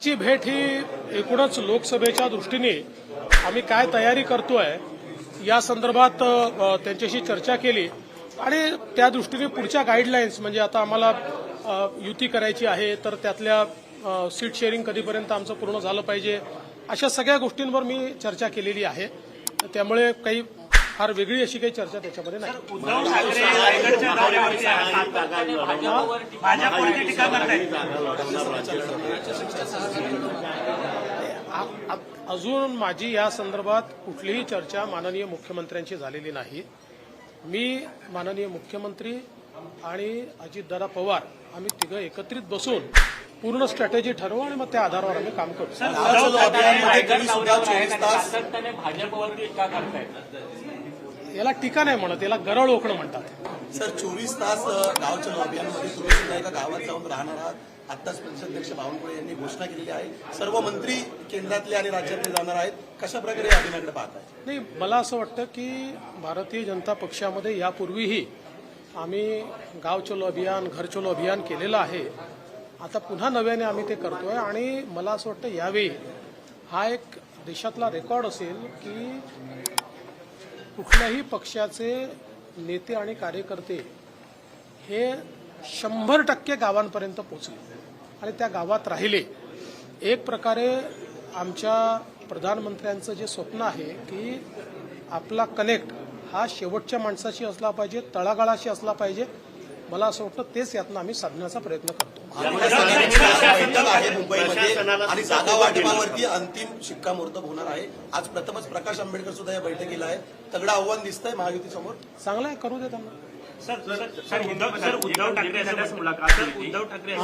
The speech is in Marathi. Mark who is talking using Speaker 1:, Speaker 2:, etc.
Speaker 1: ची भेट ही एकूणच लोकसभेच्या दृष्टीने आम्ही काय तयारी करतोय या संदर्भात त्यांच्याशी चर्चा केली. आणि त्या दृष्टीने पुढच्या गाईडलाईन्स म्हणजे आता आम्हाला युती करायची आहे तर त्यातल्या सीट शेअरिंग कधीपर्यंत आमचं पूर्ण झालं पाहिजे अशा सगळ्या गोष्टींवर मी चर्चा केलेली आहे. त्यामुळे काही फार वेगळी अशी काही चर्चा त्याच्यामध्ये नाही.
Speaker 2: उद्धव ठाकरे रायगडच्या दौऱ्यावरती आहेत. सातत्याने भाजपवरती टीका करतायत.
Speaker 1: आ- आ- अजून माझी या संदर्भात कुठलीही चर्चा माननीय मुख्यमंत्र्यांशी झालेली नाही. मी माननीय मुख्यमंत्री आणि अजितदादा पवार आम्ही तिघं एकत्रित बसून पूर्ण स्ट्रॅटेजी ठरवू आणि मग त्या आधारावर आम्ही काम करू.
Speaker 2: भाजपवरती टीका करतायत.
Speaker 1: याला टीका नाही म्हणत याला गरळ ओकणं म्हणतात.
Speaker 3: सर चोवीस तास गाव चलो अभियानमध्ये तुम्ही सुद्धा एका गावात जाऊन राहणार आहात. आत्ताच प्रदेशाध्यक्ष बावनकुळे यांनी घोषणा केलेली आहे. सर्व मंत्री केंद्रातले आणि राज्यातले जाणार आहेत. कशा प्रकारे या अभियानाकडे पाहताय
Speaker 1: नाही मला असं वाटतं की भारतीय जनता पक्षामध्ये यापूर्वीही आम्ही गाव चलो अभियान घर चलो अभियान केलेलं आहे. आता पुन्हा नव्याने आम्ही ते करतोय आणि मला असं वाटतं यावेळी हा एक देशातला रेकॉर्ड असेल की कुठल्याही पक्षाचे नेते आणि कार्यकर्ते हे शंभर टक्के गावांपर्यंत पोचले आणि त्या गावात राहिले. एक प्रकारे आमच्या प्रधानमंत्र्यांचं जे स्वप्न आहे की आपला कनेक्ट हा शेवटच्या माणसाशी असला पाहिजे तळागाळाशी असला पाहिजे. मला असं वाटतं तेच यातनं आम्ही साधण्याचा प्रयत्न करतो.
Speaker 3: आहे मुंबईमध्ये आणि जागा वाटपावरती अंतिम शिक्कामोर्तब होणार आहे. आज प्रथमच प्रकाश आंबेडकर सुद्धा या बैठकीला आहे तगडं आव्हान दिसतंय महायुती समोर
Speaker 1: चांगलं आहे करू देत आम्हाला
Speaker 2: sir sir Uddhav sir Uddhav Thackeray मुलाखत उद्धव ठाकरे